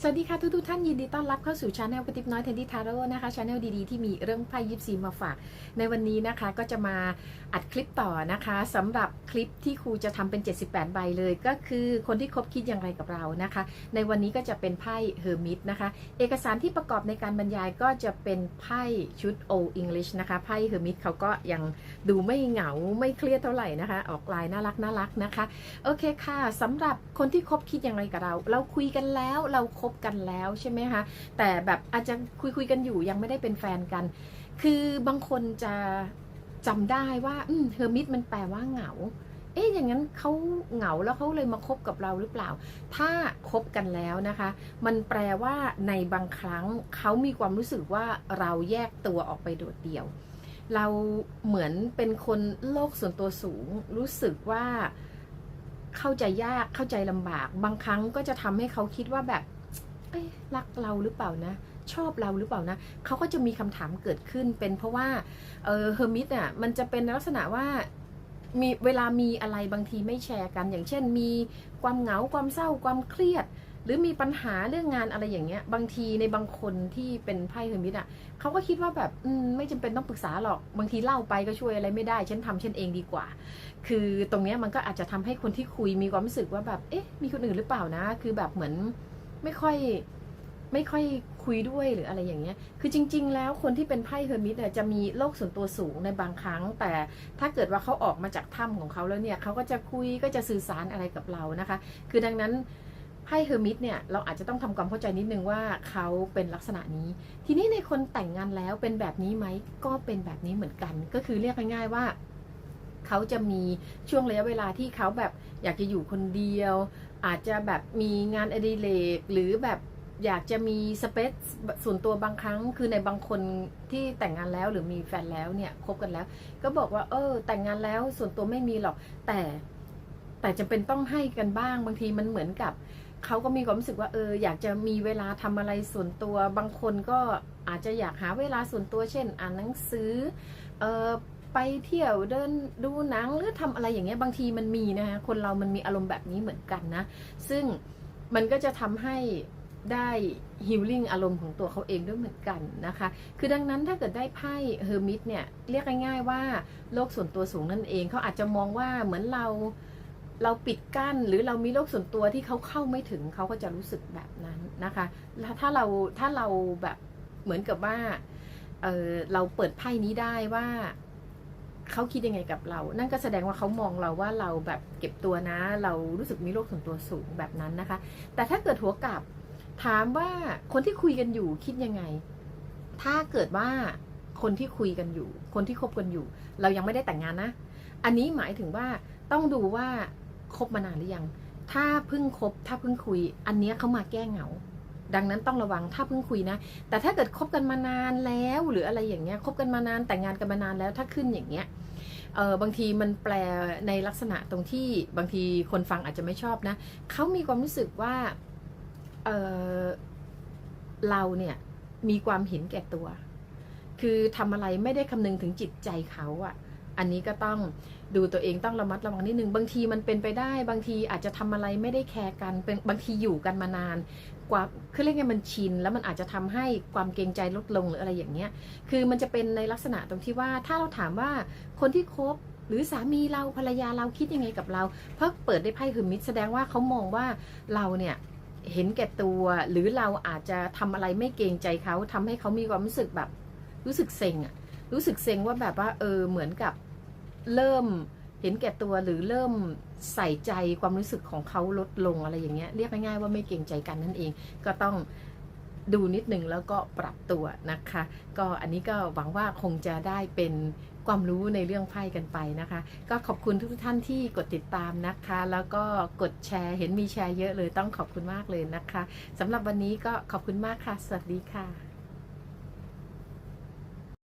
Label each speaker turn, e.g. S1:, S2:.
S1: สวัสดีค่ะทุกทุกท่านยินดีต้อนรับเข้าสู่ชาแนลกระติบน้อยเทนดี้ทาโร่นะคะชาแนลดีๆ ที่มีเรื่องไพ่ยิปซีมาฝาก ในวันนี้นะคะก็จะมาอัดคลิปต่อนะคะสำหรับคลิปที่ครูจะทำเป็น 78 ใบเลย ก็คือคนที่คบคิดอย่างไรกับเรานะคะ ในวันนี้ก็จะเป็นไพ่เฮอร์มิตนะคะ เอกสารที่ประกอบในการบรรยายก็จะเป็นไพ่ชุด Old English นะคะไพ่เฮอร์มิตเขาก็ยังดูไม่เหงาไม่เครียดเท่าไหร่นะคะ ออกลายน่ารักน่ารักนะคะโอเคค่ะสำหรับคนที่คบคิดอย่างไรกับเรา เราคุยกันแล้วเราคบกันแล้วใช่ไหมคะแต่แบบอาจจะคุยคุยกันอยู่ยังไม่ได้เป็นแฟนกัน คือบางคนจะจำได้ว่าเฮอร์มิตมันแปลว่าเหงา เอ๊ะอย่างนั้นเขาเหงาแล้วเขาเลยมาคบกับเราหรือเปล่า ถ้าคบกันแล้วนะคะ มันแปลว่าในบางครั้งเขามีความรู้สึกว่าเราแยกตัวออกไปโดดเดี่ยว เราเหมือนเป็นคนโลกส่วนตัวสูง รู้สึกว่าเข้าใจยากเข้าใจลำบาก บางครั้งก็จะทำให้เขาคิดว่าแบบ เอ้รักเราหรือเปล่านะ ชอบเราหรือเปล่านะเขาก็จะมีคำถามเกิดขึ้น เป็นเพราะว่าเออเฮอร์มิตอะมันจะเป็นลักษณะว่ามีเวลามีอะไรบางทีไม่แชร์กัน อย่างเช่น มีความเหงาความเศร้าความเครียด หรือมีปัญหาเรื่องงานอะไรอย่างเงี้ย บางทีในบางคนที่เป็นไพ่เฮอร์มิตอะเขาก็คิดว่าแบบอืมไม่จำเป็นต้องปรึกษาหรอกบางทีเล่าไปก็ช่วยอะไรไม่ได้ฉันทำฉันเองดีกว่า คือตรงเนี้ยมันก็อาจจะทำให้คนที่คุยมีความรู้สึกว่าแบบเอ๊ะมีคนอื่นหรือเปล่านะ คือแบบเหมือน ไม่ค่อยไม่ค่อยคุยด้วยหรืออะไรอย่างเงี้ย คือจริง ๆ แล้วคนที่เป็นไพ่เฮอร์มิตเนี่ยจะมีโลกส่วนตัวสูงในบางครั้ง แต่ถ้าเกิดว่าเขาออกมาจากถ้ำของเขาแล้วเนี่ยเขาก็จะคุยก็จะสื่อสารอะไรกับเรานะคะ คือดังนั้นไพ่เฮอร์มิตเนี่ยเราอาจจะต้องทำความเข้าใจนิดนึงว่าเขาเป็นลักษณะนี้ ทีนี้ในคนแต่งงานแล้วเป็นแบบนี้ไหมก็เป็นแบบนี้เหมือนกัน ก็คือเรียกง่ายๆว่าเขาจะมีช่วงระยะเวลาที่เขาแบบอยากจะอยู่คนเดียว อาจจะแบบมีงานอดิเรกหรือแบบอยากจะมีสเปซส่วนตัวบางครั้ง คือในบางคนที่แต่งงานแล้วหรือมีแฟนแล้วเนี่ยคบกันแล้ว ก็บอกว่า เออ แต่งงานแล้วส่วนตัวไม่มีหรอก แต่แต่จะเป็นต้องให้กันบ้างบางทีมันเหมือนกับเขาก็มีความรู้สึกว่าเอออยากจะมีเวลาทำอะไรส่วนตัว บางคนก็อาจจะอยากหาเวลาส่วนตัว เช่น อ่านหนังสือเออ ไปเที่ยวเดินดูหนังหรือทำอะไรอย่างเงี้ยบางทีมันมีนะคะคนเรามันมีอารมณ์แบบนี้เหมือนกันนะ ซึ่งมันก็จะทำให้ได้ฮิลลิ่งอารมณ์ของตัวเขาเองด้วยเหมือนกันนะคะ คือดังนั้นถ้าเกิดได้ไพ่เฮอร์มิตเนี่ยเรียกง่ายๆว่าโลกส่วนตัวสูงนั่นเองเขาอาจจะมองว่าเหมือนเราเราปิดกั้นหรือเรามีโลกส่วนตัวที่เขาเข้าไม่ถึงเขาก็จะรู้สึกแบบนั้นนะคะแล้วถ้าเราถ้าเราแบบเหมือนกับว่าเเราเปิดไพ่นี้ได้ว่า เขาคิดยังไงกับเรา นั่นก็แสดงว่าเขามองเราว่าเราแบบเก็บตัวนะ เรารู้สึกมีโลกส่วนตัวสูงแบบนั้นนะคะ แต่ถ้าเกิดหัวกลับถามว่าคนที่คุยกันอยู่คิดยังไง ถ้าเกิดว่าคนที่คุยกันอยู่ คนที่คบกันอยู่ เรายังไม่ได้แต่งงานนะ อันนี้หมายถึงว่าต้องดูว่าคบมานานหรือยัง ถ้าเพิ่งคบถ้าเพิ่งคุย อันนี้เขามาแก้เหงา ดังนั้นต้องระวังถ้าเพิ่งคุยนะ แต่ถ้าเกิดคบกันมานานแล้ว หรืออะไรอย่างเงี้ยคบกันมานานแต่งงานกันมานานแล้วถ้าขึ้นอย่างเงี้ยเออบางทีมันแปลในลักษณะตรงที่บางทีคนฟังอาจจะไม่ชอบนะเขามีความรู้สึกว่าเออเราเนี่ยมีความเห็นแก่ตัว คือทำอะไรไม่ได้คำนึงถึงจิตใจเขาอะ อันนี้ก็ต้องดูตัวเองต้องระมัดระวังนิดนึง บางทีมันเป็นไปได้ บางทีอาจจะทำอะไรไม่ได้แคร์กันเป็นบางทีอยู่กันมานานกว่าคือเรียกไงมันชิน แล้วมันอาจจะทำให้ความเกรงใจลดลงหรืออะไรอย่างเงี้ย คือมันจะเป็นในลักษณะตรงที่ว่าถ้าเราถามว่าคนที่คบหรือสามีเราภรรยาเราคิดยังไงกับเรา เพราะเปิดได้ไพ่คือมิตรแสดงว่าเขามองว่าเราเนี่ยเห็นแก่ตัวหรือเราอาจจะทำอะไรไม่เกรงใจเขาทำให้เขามีความรู้สึกแบบรู้สึกเซ็งอะ รู้สึกเซ็งว่าแบบว่าเออเหมือนกับเริ่มเห็นแก่ตัวหรือเริ่มใส่ใจความรู้สึกของเขาลดลงอะไรอย่างเงี้ยเรียกง่ายๆว่าไม่เกรงใจกันนั่นเอง ก็ต้องดูนิดนึงแล้วก็ปรับตัวนะคะ ก็อันนี้ก็หวังว่าคงจะได้เป็นความรู้ในเรื่องไพ่กันไปนะคะ ก็ขอบคุณทุกท่านที่กดติดตามนะคะ แล้วก็กดแชร์เห็นมีแชร์เยอะเลยต้องขอบคุณมากเลยนะคะสำหรับวันนี้ก็ขอบคุณมากค่ะ สวัสดีค่ะ